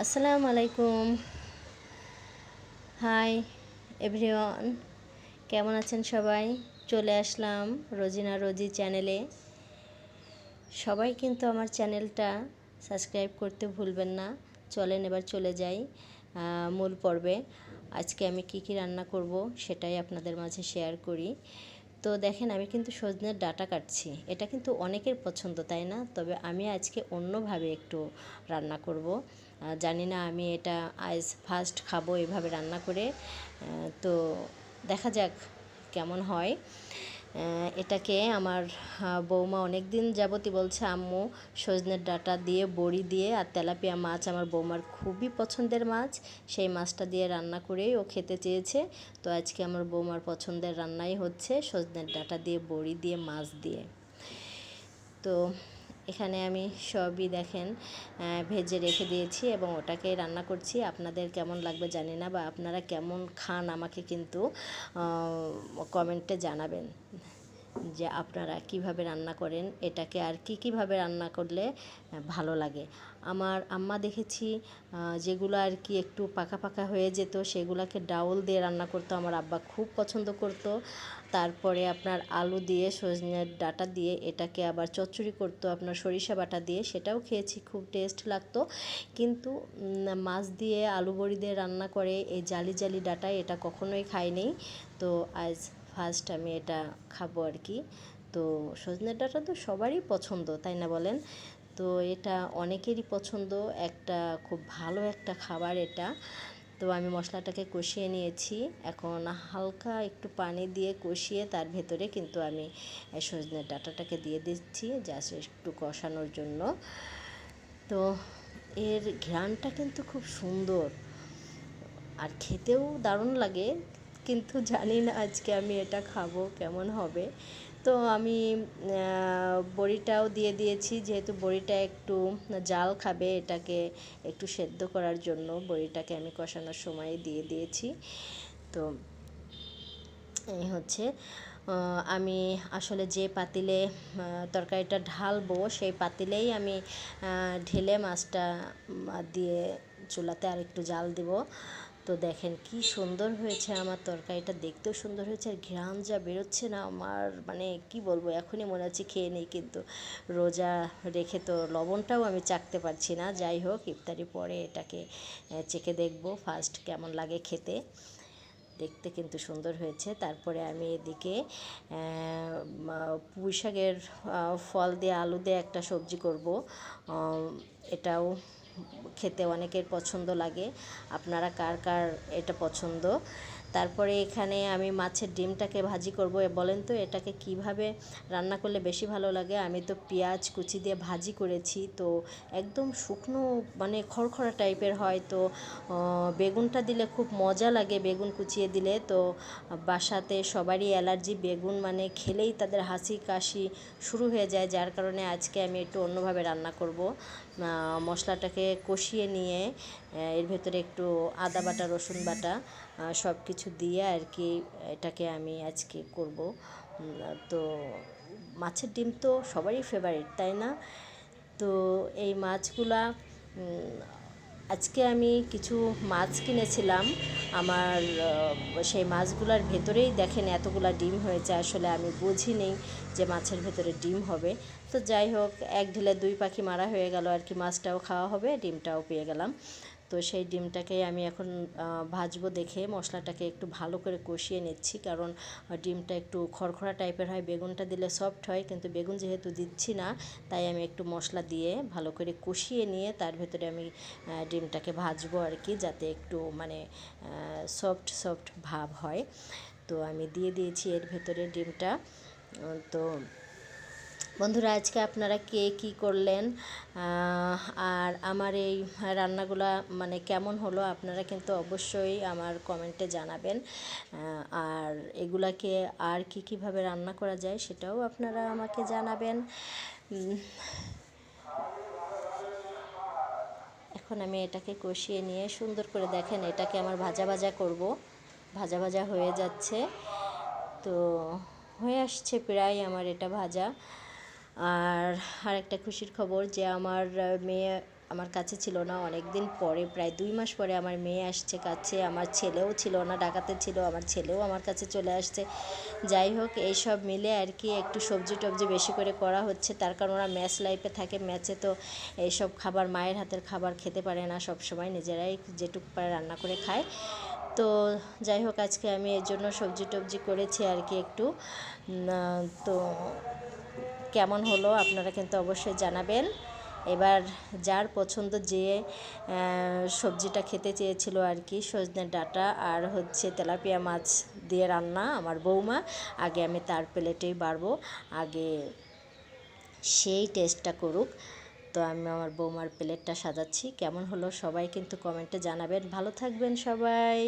আসসালামু আলাইকুম। Hi everyone কেমন আছেন সবাই? চলে আসলাম রোজিনা রোজি চ্যানেলে। সবাই কিন্তু আমার চ্যানেলটা সাবস্ক্রাইব করতে ভুলবেন না। চলেন এবার চলে যাই মূল পর্বে। আজকে আমি কি কি রান্না করব সেটাই আপনাদের মাঝে শেয়ার করি। তো দেখেন, আমি কিন্তু সজনের ডাটা কাটছি। এটা কিন্তু অনেকের পছন্দ, তাই না? তবে আমি আজকে অন্যভাবে একটু রান্না করব। জানি না আমি এটা আজ ফার্স্ট খাব এভাবে রান্না করে। তো দেখা যাক কেমন হয়। এটাকে আমার বৌমা অনেক দিন যাবতই বলছে, আম্মু, সজনের ডাঁটা দিয়ে, বড়ি দিয়ে আর তেলাপিয়া মাছ আমার বৌমার খুবই পছন্দের মাছ। সেই মাছটা দিয়ে রান্না করেই ও খেতে চেয়েছে। তো আজকে আমার বৌমার পছন্দের রান্নাই হচ্ছে সজনের ডাঁটা দিয়ে, বড়ি দিয়ে, মাছ দিয়ে। তো এখানে আমি সবই দেখেন ভেজে রেখে দিয়েছি এবং ওটাকে রান্না করছি। আপনাদের কেমন লাগবে জানি না বা আপনারা কেমন খান আমাকে কিন্তু কমেন্টে জানাবেন। যে আপনারা কীভাবে রান্না করেন, এটাকে আর কি কীভাবে রান্না করলে ভালো লাগে। আমার আম্মা দেখেছি যেগুলো আর কি একটু পাকা পাকা হয়ে যেত, সেগুলোকে ডাউল দিয়ে রান্না করতো, আমার আব্বা খুব পছন্দ করতো। তারপরে আপনার আলু দিয়ে, সজনের ডাটা দিয়ে, এটাকে আবার চচ্চড়ি করতো, আপনার সরিষা বাটা দিয়ে, সেটাও খেয়েছি, খুব টেস্ট লাগতো। কিন্তু মাছ দিয়ে, আলু বড়ি দিয়ে রান্না করে, এই জালি জালি ডাটা এটা কখনোই খাইনি তো আজ ফার্স্ট আমি এটা খাব আর কি তো সজনের ডাঁটা তো সবারই পছন্দ, তাই না বলেন? তো এটা অনেকেরই পছন্দ, একটা খুব ভালো একটা খাবার এটা। তো আমি মশলাটাকে কষিয়ে নিয়েছি। এখন হালকা একটু পানি দিয়ে কষিয়ে তার ভেতরে কিন্তু আমি এই সজনের ডাঁটাটাকে দিয়ে দিচ্ছি জাস্ট একটু কষানোর জন্য। তো এর ঘ্রাণটা কিন্তু খুব সুন্দর। আর খেতেও দারুণ লাগে। কিন্তু জানি না আজকে আমি এটা খাব, কেমন হবে। তো আমি বড়িটাও দিয়ে দিয়েছি, যেহেতু বড়িটা একটু জাল খাবে এটাকে একটু সেদ্ধ করার জন্য, বড়িটাকে আমি কষানোর সময় দিয়ে দিয়েছি। তো এই হচ্ছে আমি আসলে যে পাতিলে তরকারিটা ঢালবো, সেই পাতিলেই আমি ঢেলে মাছটা দিয়ে চুলাতে আর একটু জাল দিব। তো দেখেন কি সুন্দর হয়েছে আমার তরকারিটা, দেখতেও সুন্দর হয়েছে আর ঘ্রাণ যা বেরোচ্ছে না আমার মানে কি বলব, এখনই মনে হচ্ছে খেয়ে নেই কিন্তু রোজা রেখে তো লবণটাও আমি চাকতে পারছি না। যাই হোক, ইফতারি পরে এটাকে চেখে দেখব ফার্স্ট কেমন লাগে খেতে। দেখতে কিন্তু সুন্দর হয়েছে। তারপরে আমি এদিকে পুঁই শাকের ফল দিয়ে আলু দিয়ে একটা সবজি করব। এটাও খেতে অনেকের পছন্দ লাগে। আপনারা কার কার এটা পছন্দ? তারপরে এখানে আমি মাছের ডিমটাকে ভাজি করব। বলেন তো, এটাকে কীভাবে রান্না করলে বেশি ভালো লাগে? আমি তো পেঁয়াজ কুচি দিয়ে ভাজি করেছি। তো একদম শুকনো মানে খড়খড়া টাইপের হয়। তো বেগুনটা দিলে খুব মজা লাগে বেগুন কুচিয়ে দিলে। তো, বাসাতে সবারই অ্যালার্জি। বেগুন মানে খেলেই তাদের হাসি কাশি শুরু হয়ে যায়। যার কারণে আজকে আমি একটু অন্যভাবে রান্না করব। মশলাটাকে কষিয়ে নিয়ে এর ভেতরে একটু আদা বাটা, রসুন বাটা সব কিছু দিয়ে আর কি এটাকে আমি আজকে করব। তো মাছের ডিম তো সবারই ফেভারিট তাই না? তো এই মাছগুলা আজকে আমি কিছু মাছ কিনেছিলাম। আমার সেই মাছগুলোর ভেতরেই দেখেন এতগুলা ডিম হয়েছে। আসলে আমি বুঝি বুঝিনি যে মাছের ভেতরে ডিম হবে। তো যাই হোক, এক ঢিলে দুই পাখি মারা হয়ে গেল আর কি। মাছটাও খাওয়া হবে, ডিমটাও পেয়ে গেলাম। তো সেই ডিমটাকে আমি এখন ভাজবো দেখে মশলাটাকে একটু ভালো করে কষিয়ে নিচ্ছি। কারণ ডিমটা একটু খড়খড়া টাইপের হয়, বেগুনটা দিলে সফট হয়, কিন্তু বেগুন যেহেতু দিচ্ছি না, তাই আমি একটু মশলা দিয়ে ভালো করে কষিয়ে নিয়ে তার ভেতরে আমি ডিমটাকে ভাজবো আর কি, যাতে একটু মানে সফট সফট ভাব হয়। তো আমি দিয়ে দিয়েছি এর ভেতরে ডিমটা। তো বন্ধুরা, আজকে আপনারা কে কী করলেন? আর আমার এই রান্নাগুলা মানে কেমন হলো আপনারা কিন্তু অবশ্যই আমার কমেন্টে জানাবেন। আর এগুলাকে আর কি কীভাবে রান্না করা যায় সেটাও আপনারা আমাকে জানাবেন। এখন আমি এটাকে কষিয়ে নিয়ে সুন্দর করে দেখেন, এটাকে আমার ভাজা ভাজা করব। ভাজা ভাজা হয়ে যাচ্ছে। তো হয়ে আসছে প্রায় আমার এটা ভাজা। আর আরেকটা খুশির খবর যে আমার মেয়ে আমার কাছে ছিল না অনেক দিন পরে, প্রায় দুই মাস পরে আমার মেয়ে আসছে কাছে, আমার ছেলেও ছিল না ঢাকাতে ছিল, আমার ছেলেও আমার কাছে চলে আসছে। যাই হোক, এইসব মিলে আর কি একটু সবজি টবজি বেশি করে করা হচ্ছে, তার কারণ ওরা ম্যাচ লাইফে থাকে, ম্যাচে তো এইসব খাবার, মায়ের হাতের খাবার খেতে পারে না সব সময় নিজেরাই যেটুকু পারে রান্না করে খায়। তো যাই হোক, আজকে আমি এর জন্য সবজি টবজি করেছি আর কি একটু। তো কেমন হলো আপনারা কিন্তু অবশ্যই জানাবেন। এবার যার পছন্দ যে সবজিটা খেতে চেয়েছিল আর কি, সজনে ডাঁটা আর হচ্ছে তেলাপিয়া মাছ দিয়ে রান্না আমার বৌমা, আগে আমি তার প্লেটেই বাড়বো। আগে সেই টেস্টটা করুক। তো আমি আমার বৌমার প্লেটটা সাজাচ্ছি। কেমন হলো সবাই কিন্তু কমেন্টে জানাবেন। ভালো থাকবেন সবাই।